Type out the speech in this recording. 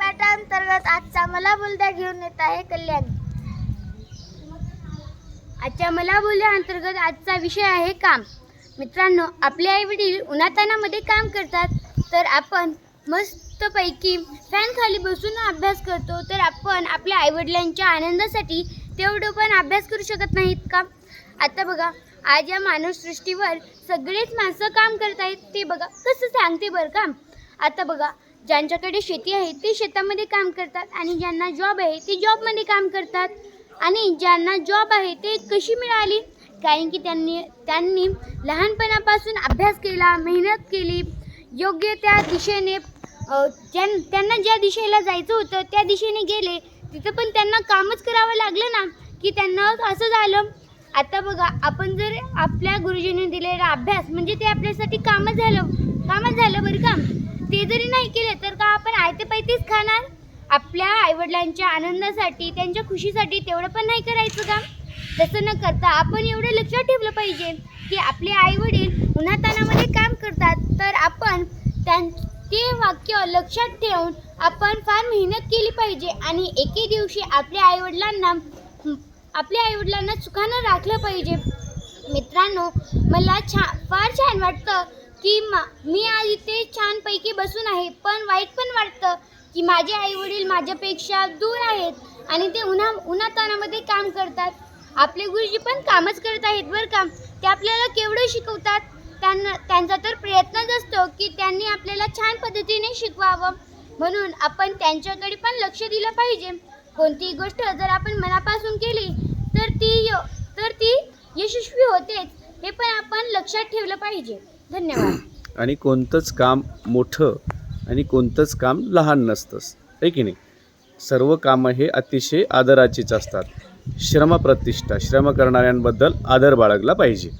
अंतर्गत आजचा मला बोलद्या घेऊन येत आहे कल्याण. आजच्या मला बोलद्या अंतर्गत आजचा विषय आहे काम. मित्रांनो आपले आई वडील उन्हातानामध्ये काम करतात तर आपण मस्तपैकी फॅन खाली बसून अभ्यास करतो तर आपण आपल्या आईवडिलांच्या आनंदासाठी तेवढं पण अभ्यास करू शकत नाहीत का? आता बघा आज या मानवसृष्टीवर सगळेच माणसं काम करत आहेत ते बघा कसं सांगते बरं का? आता बघा ज्यांच्याकडे शेती आहे ते शेतामध्ये काम करतात आणि ज्यांना जॉब आहे ते जॉबमध्ये काम करतात. आणि ज्यांना जॉब आहे ते कशी मिळाली? कारण की त्यांनी त्यांनी लहानपणापासून अभ्यास केला मेहनत केली. योग्य त्या दिशेने ज्यां त्यांना ज्या दिशेला जायचं होतं त्या दिशेने गेले. तिथं पण त्यांना कामच करावं लागलं ना की त्यांना असं झालं आता बघा आपण जर आपल्या गुरुजींनी दिलेला अभ्यास म्हणजे ते आपल्यासाठी कामच झालं कामच झालं बरं का? ते जरी नाही केले तर का आपण आयते पैतेच खाणार? आपल्या आईवडिलांच्या आनंदासाठी त्यांच्या खुशीसाठी तेवढं पण नाही करायचं का? तसं न करता आपण एवढं लक्षात ठेवलं पाहिजे की आपले आईवडील उन्हातानामध्ये काम करतात तर आपण त्यां ते वाक्य लक्षात ठेवून आपण फार मेहनत केली पाहिजे. आणि एके दिवशी आपल्या आईवडिलांना आपल्या आईवडिलांना सुखानं राखलं पाहिजे. मित्रांनो मला छा फार छान वाटतं की मा मी आज इथे छानपैकी बसून आहे पण वाईट पण वाटतं की माझे आईवडील माझ्यापेक्षा दूर आहेत आणि ते उन्हा उन्हातानामध्ये काम करतात. आपले गुरुजी पण कामच करत आहेत बरं का. ते आपल्याला केवढं शिकवतात? त्यांना त्यांचा तर प्रयत्नच असतो की त्यांनी आपल्याला छान पद्धतीने शिकवावं. म्हणून आपण त्यांच्याकडे पण लक्ष दिलं पाहिजे. कोणतीही गोष्ट जर आपण मनापासून केली यशस्वी होतेच हे पण आपण लक्षात ठेवलं पाहिजे. धन्यवाद. आणि कोणतंच काम मोठं आणि कोणतंच काम लहान नसतंच आहे की नाही? सर्व कामं हे अतिशय आदराचीच असतात. श्रमप्रतिष्ठा श्रम करणाऱ्यांबद्दल आदर बाळगला पाहिजे.